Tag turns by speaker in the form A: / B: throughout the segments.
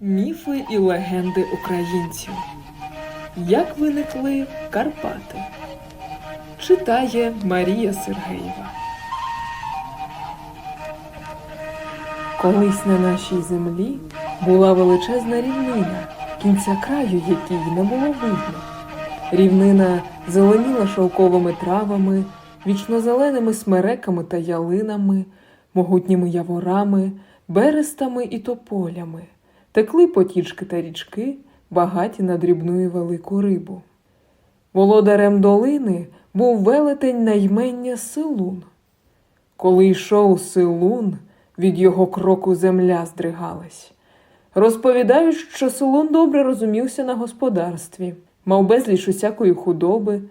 A: Міфи і легенди українців. Як виникли Карпати? Читає Марія Сергеєва. Колись на нашій землі була величезна рівнина, кінця краю якій не було видно. Рівнина зеленіла шовковими травами, вічнозеленими смереками та ялинами, могутніми яворами, берестами і тополями. Текли потічки та річки, багаті на дрібну і велику рибу. Володарем долини був велетень наймення Силун. Коли йшов Силун, від його кроку земля здригалась. Розповідають, що Силун добре розумівся на господарстві, мав безліч усякої худоби,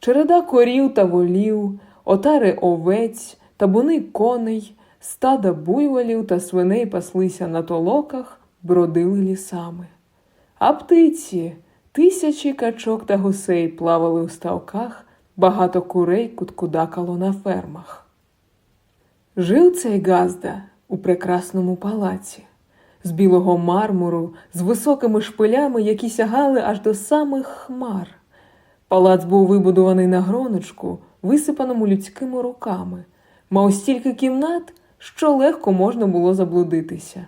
A: череда корів та волів, отари овець, табуни коней, стада буйволів та свиней паслися на толоках, бродили лісами. А птиці, тисячі качок та гусей плавали у ставках, багато курей куткудакало на фермах. Жив цей Газда у прекрасному палаці, з білого мармуру, з високими шпилями, які сягали аж до самих хмар. Палац був вибудований на гроночку, висипаному людськими руками, мав стільки кімнат, що легко можна було заблудитися.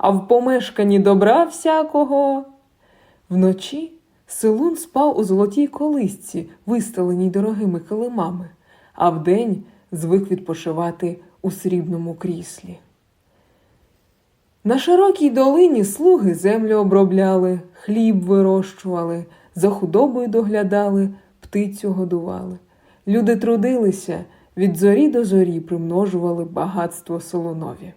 A: А в помешканні добра всякого. Вночі Силун спав у золотій колисці, вистеленій дорогими килимами, а вдень звик відпочивати у срібному кріслі. На широкій долині слуги землю обробляли, хліб вирощували, за худобою доглядали, птицю годували. Люди трудилися, від зорі до зорі примножували багатство Солонові.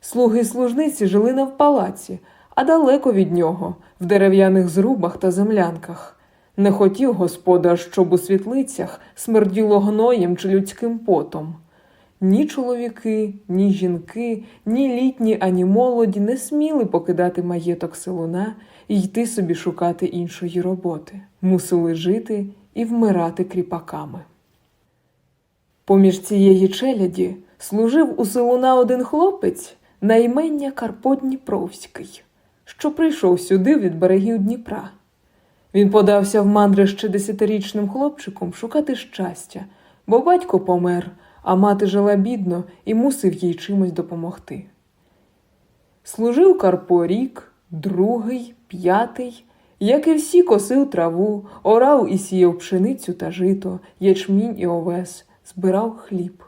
A: Слуги й служниці жили не в палаці, а далеко від нього, в дерев'яних зрубах та землянках. Не хотів господар, щоб у світлицях смерділо гноєм чи людським потом. Ні чоловіки, ні жінки, ні літні, ані молоді не сміли покидати маєток селуна і йти собі шукати іншої роботи. Мусили жити і вмирати кріпаками. Поміж цієї челяді служив у селуна один хлопець на імення Карпо Дніпровський, що прийшов сюди від берегів Дніпра. Він подався в мандри ще десятирічним хлопчиком шукати щастя, бо батько помер, а мати жила бідно і мусив їй чимось допомогти. Служив Карпо рік, другий, п'ятий, як і всі косив траву, орав і сіяв пшеницю та жито, ячмінь і овес, збирав хліб.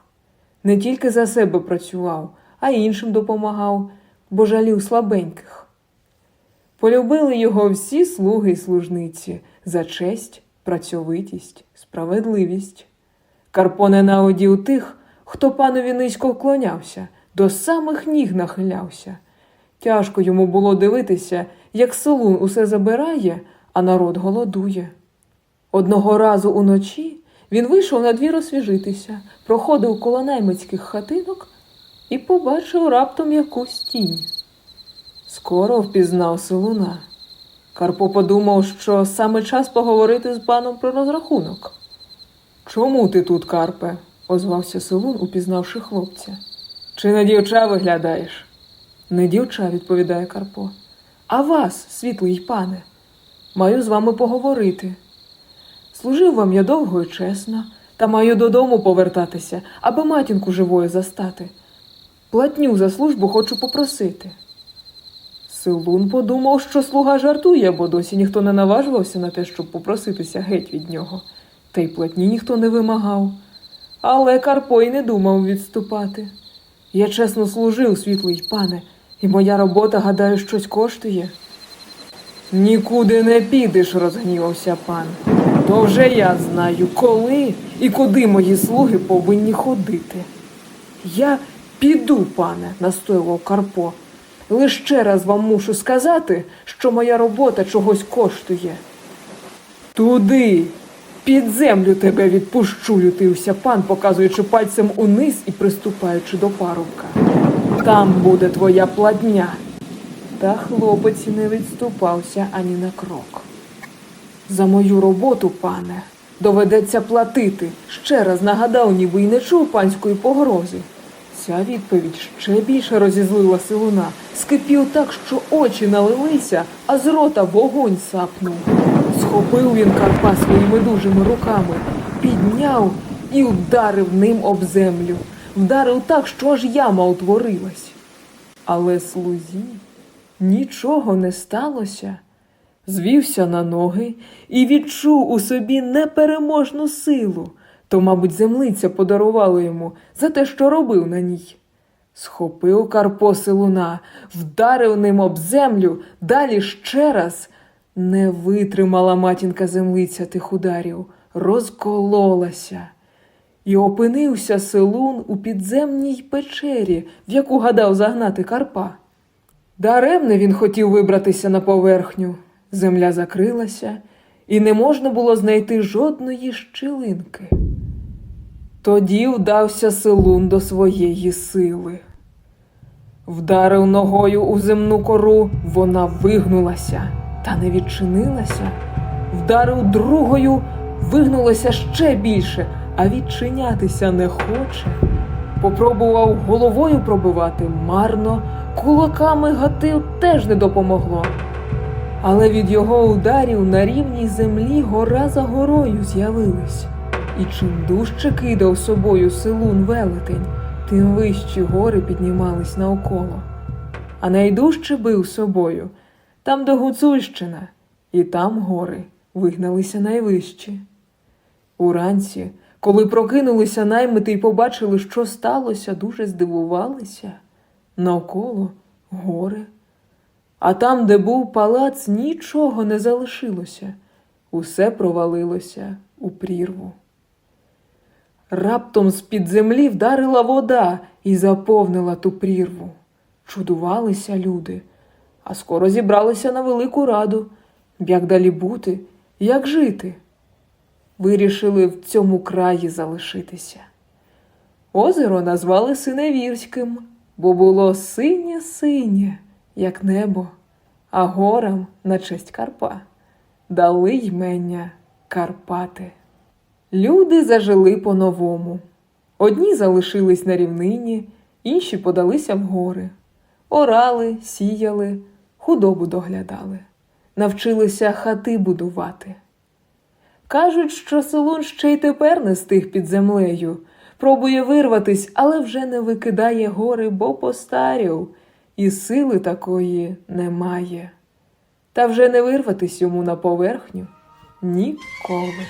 A: Не тільки за себе працював, а іншим допомагав, бо жалів слабеньких. Полюбили його всі слуги й служниці за честь, працьовитість, справедливість. Карпо ненавидів тих, хто панові низько вклонявся, до самих ніг нахилявся. Тяжко йому було дивитися, як Солун усе забирає, а народ голодує. Одного разу уночі він вийшов на двір освіжитися, проходив коло наймицьких хатинок і побачив раптом якусь тінь. Скоро впізнав Солуна. Карпо подумав, що саме час поговорити з паном про розрахунок. Чому ти тут, Карпе? озвався Солун, упізнавши хлопця. Чи на дівча виглядаєш? Не дівча, відповідає Карпо. А вас, світлий пане, маю з вами поговорити. Служив вам я довго і чесно, та маю додому повертатися, аби матінку живою застати. Платню за службу хочу попросити. Силун подумав, що слуга жартує, бо досі ніхто не наважувався на те, щоб попроситися геть від нього, та й платні ніхто не вимагав. Але Карпо й не думав відступати. Я чесно служив, світлий пане, і моя робота, гадаю, щось коштує. Нікуди не підеш, розгнівався пан. То вже я знаю, коли і куди мої слуги повинні ходити. Я піду, пане, настоював Карпо. Лише раз вам мушу сказати, що моя робота чогось коштує. Туди, під землю тебе відпущу, лютився пан, показуючи пальцем униз і приступаючи до парубка. Там буде твоя платня. Та хлопець не відступався ані на крок. За мою роботу, пане, доведеться платити. Ще раз нагадав, ніби й не чув панської погрози. Ця відповідь ще більше розізлила силуна. Скипів так, що очі налилися, а з рота вогонь сапнув. Схопив він Карпа своїми дужими руками, підняв і вдарив ним об землю. Вдарив так, що аж яма утворилась. Але слузі нічого не сталося. Звівся на ноги і відчув у собі непереможну силу. То, мабуть, землиця подарувала йому за те, що робив на ній. Схопив Карпо силуна, вдарив ним об землю, далі ще раз. Не витримала матінка землиця тих ударів, розкололася. І опинився селун у підземній печері, в яку гадав загнати Карпа. Даремне він хотів вибратися на поверхню. Земля закрилася, і не можна було знайти жодної щілинки. Тоді вдався селун до своєї сили. Вдарив ногою у земну кору, вона вигнулася та не відчинилася. Вдарив другою, вигнулася ще більше, а відчинятися не хоче. Попробував головою пробивати марно, кулаками гатив теж не допомогло. Але від його ударів на рівній землі гора за горою з'явились. І чим дужче кидав собою силун велетень, тим вищі гори піднімались навколо. А найдужче бив собою там, де Гуцульщина, і там гори вигналися найвищі. Уранці, коли прокинулися наймити і побачили, що сталося, дуже здивувалися. Навколо гори. А там, де був палац, нічого не залишилося. Усе провалилося у прірву. Раптом з-під землі вдарила вода і заповнила ту прірву. Чудувалися люди, а скоро зібралися на велику раду. Як далі бути, як жити? Вирішили в цьому краї залишитися. Озеро назвали Синевірським, бо було синє-синє, як небо, а горам на честь Карпа дали ймення Карпати. Люди зажили по-новому. Одні залишились на рівнині, інші подалися в гори. Орали, сіяли, худобу доглядали, навчилися хати будувати. Кажуть, що селун ще й тепер не стиг під землею, пробує вирватись, але вже не викидає гори, бо постарів, і сили такої немає. Та вже не вирватись йому на поверхню ніколи.